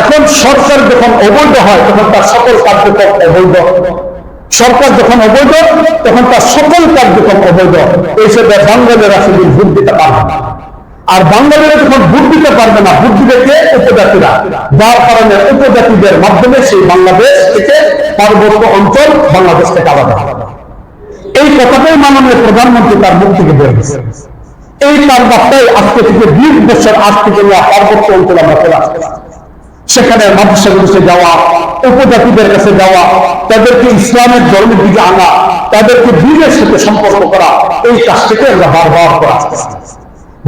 এখন সরকার যখন অবৈধ হয়, তখন তার সকল কার্যক্রম অবৈধ। সরকার যখন অবৈধ, তখন তার সকল কার্যক্রম অবৈধ। এই হিসেবে বাঙালিরা শুধু ভোট দিতে পারবে না। আর বাঙালিরা যখন ভোট দিতে পারবে না, ভোট দিবে উপজাতিরা। যার কারণে উপজাতিদের মাধ্যমে সেই বাংলাদেশ থেকে পার্বত্য অঞ্চল বাংলাদেশ থেকে আলাদা এই কথাটাই মাননীয় প্রধানমন্ত্রী তার মুখ থেকে বের হয়েছে। এই তার বার্তায় আজকে থেকে বিশ বছর আজ থেকে পার্বত্য অঞ্চল আমরা চলে আসতে সেখানে মাদ্রাসাগুলোতে যাওয়া, উপজাতিদের কাছে যাওয়া, তাদেরকে ইসলামের ধর্মের দিকে আনা, তাদেরকে দিনের সাথে সম্পর্ক করা, এই কাজটাকে আমরা বারবার করে আসতেছি।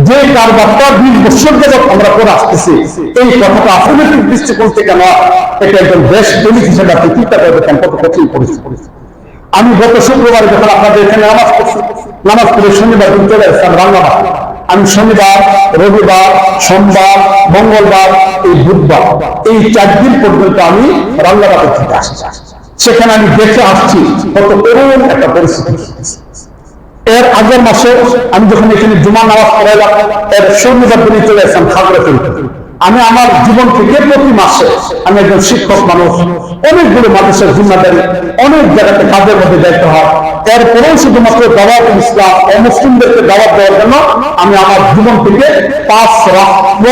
যে কারবারটা বিশ বছর যাবৎ আমরা করে আসতেছি, এই কথাটা অর্থনৈতিক দৃষ্টিকোণ থেকে নয় এটা একজন দেশ প্রেমিক হিসেবে আপনি চিন্তা করে দেখেন কত কঠিন পরিস্থিতি। আমি গত শুক্রবার যখন আপনাদের এখানে নামাজ পড়ছি, নামাজ পড়ে শনিবার দিন চলে এসেছিলাম রান্নাবাদ আমি শনিবার, রবিবার, সোমবার, মঙ্গলবার এই বুধবার এই চার দিন পর্যন্ত আমি রান্নাবাদের থেকে আসছি। সেখানে আমি দেখে আসছি কত করুণ একটা পরিস্থিতি। এর আগের মাসে আমি যখন এখানে জুমা নামাজ পড়াইলাম, এর দিনে চলে আসলাম খাগড়া ফেলতে আমি আমার জীবন থেকে প্রতি মাসে আমি একজন শিক্ষক মানুষ। অনেকগুলো মানুষের জিম্মাদারি, অনেক জায়গাতে কাজের মধ্যে দায়িত্ব হয় এরপরেও শুধুমাত্র দাওয়াত ইসলাম অমুসলিমদেরকে দাওয়াত দেওয়ার জন্য আমি আমার জীবন থেকে পাঁচ রাত্র,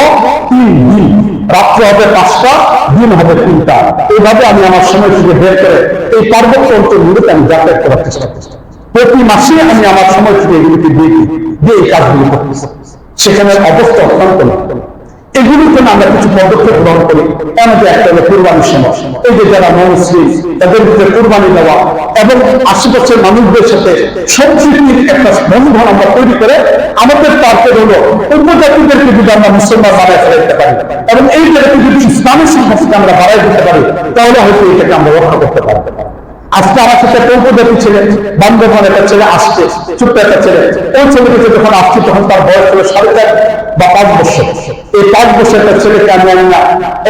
তিন দিন, রাত্র হবে পাঁচটা, দিন হবে তিনটা। এইভাবে আমি আমার সময় থেকে বের করে এই পার্বত্য অঞ্চলগুলোতে আমি যাতায়াত করার চেষ্টা প্রতি মাসে আমি আমার সময় থেকে এগুলিকে দিয়ে দিয়ে এই কাজগুলো করতেছি। সেখানে অবস্থা অত্যন্ত না এগুলির জন্য আমরা কিছু পদক্ষেপ গ্রহণ করি। মধ্যে একটা হলো এই যে যারা মুসলিম তাদের কোরবানি দেওয়া এবং মানুষদের সাথে একটা বন্ধন আমরা তৈরি করে আমাদের হলো উপজাতিদেরকে যদি আমরা মুসলমান পারি এবং এই জায়গাতে যদি ইসলামের সম্পর্কে আমরা বাড়াই দিতে পারি, তাহলে হয়তো এটাকে আমরা রক্ষা করতে পারব। আজকে আমার সাথে একটা উপজাতি ছেলে বান্ধবন একটা ছেলে আসছে, ছোট্ট একটা ছেলে। ওই ছেলেকে যখন আসছে, তখন তার বয়স ছিল সাড়ে চার। বা পাঁচ বছর। এই পাঁচ বছর একটা ছেলেকে আমি আনি না।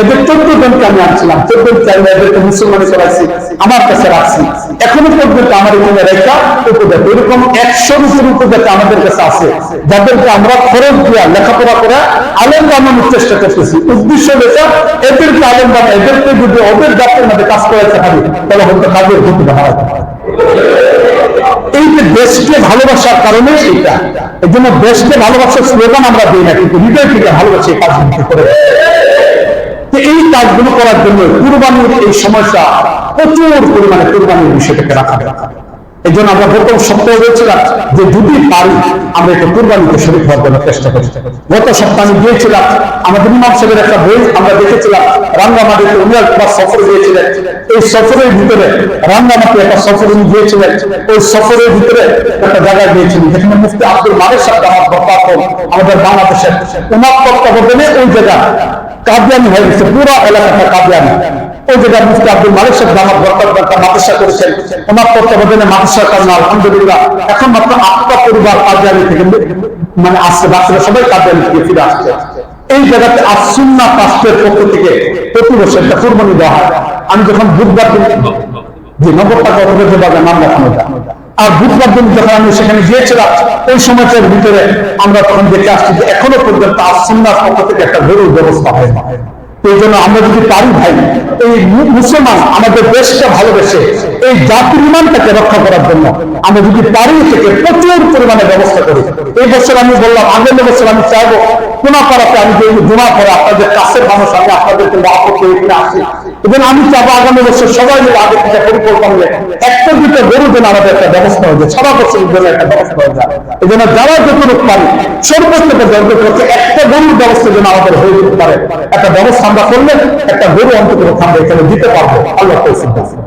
এদের চোদ্দ জনকে আমি আনছিলাম। চোদ্দ চাইলে এদেরকে মুসলমানি করাইছি আমার কাছে রাখছি। এখনও পর্যন্ত আমার এখানে রেখা উপজাতি। এরকম একশোর উপর উপজাতি আমাদের কাছে আছে। যাদেরকে আমরা খরচ দিয়া লেখাপড়া করে আলেম বানানোর চেষ্টা করতেছি। উদ্দেশ্য লেখা, এদেরকে আলেম বানা এদেরকে যদি ওদের জাতের মধ্যে কাজ করাতে পারি, তাহলে হয়তো কাজের গতি বাড়াতে এই যে দেশকে ভালোবাসার কারণে এটা এই জন্য দেশকে ভালোবাসার স্লোগান আমরা দিই না, কিন্তু হৃদয় থেকে ভালোবাসে এই কাজগুলো করে? এই কাজগুলো করার জন্য কুরবানির এই সমস্যা প্রচুর পরিমাণে কুরবানির বিষয়টাকে রাখা রাখা এই জন্য আমরা প্রথম সপ্তাহে বলছিলাম যে যদি পারি, আমরা একটু শরীর হওয়ার জন্য চেষ্টা করি। গত সপ্তাহে গিয়েছিলাম, আমাদের ইমাম সাহেবের একটা বই আমরা দেখেছিলাম রাঙ্গামাটিতে সফর গিয়েছিলেন। এই সফরের ভিতরে রাঙ্গামাটি একটা সফর উনি গিয়েছিলেন। ওই সফরের ভিতরে একটা জায়গায় গিয়েছিলেন, যেখানে মুফতি আব্দুল মালিক সাহেব আমার বক্তাপন আমাদের বাংলাদেশের ওই জায়গা হয়ে গেছে, পুরো এলাকাটা ওই জায়গায় মুফতি আব্দুল মালিক সাহেব মাদ্রাসা করেছেন, ওনার তত্ত্বাবধানে আলহামদুলিল্লাহ। এখন মাত্র আটটা পরিবার থেকে মানে আসছে, বাচ্চারা সবাই থেকে ফিরে আসছে। এই জায়গাতে আসুন্না পক্ষ থেকে প্রতি বছর একটা কুরবানি দেওয়া হয়। আমি যখন বুধবার দিন যে নগর টাকা বাজার নাম যায় আর বুধবার দিন যখন আমি সেখানে গিয়েছিলাম, ওই সময়টার ভিতরে আমরা তখন দেখে আসছি যে এখনও পর্যন্ত আসুন্নার পক্ষ থেকে একটা গরুর ব্যবস্থা হয় না এই জন্য আমরা যদি পারি ভাই, এই মুসলমান আমাদের দেশকে ভালোবেসে এই জাতির ইমানটাকে রক্ষা করার জন্য আমরা যদি পারি থেকে প্রচুর পরিমাণে ব্যবস্থা করি। এই বছর আমি বললাম আগামী বছর আমি চাইব কোনা করাতে আমি যে জমা করে আপনাদের মানুষ, আমি আপনাদেরকে মহাপত আপত্তি আসি। এবং আমি চাবো আগামী বছর সবাই মিলে আগে থেকে পরিকল্পনা একটা দুটো গরু যেন আমাদের একটা ব্যবস্থা হয়ে যায় সারা বছর জন্য একটা ব্যবস্থা হয়ে যায় এই জন্য যারা যতটুকু পারি সর্বোচ্চ পর্যন্ত করছে একটা গরুর ব্যবস্থা যেন আমাদের হয়ে যেতে পারে, একটা ব্যবস্থা আমরা করলে একটা গরু অন্তত আমরা এখানে দিতে পারব আল্লাহ দান।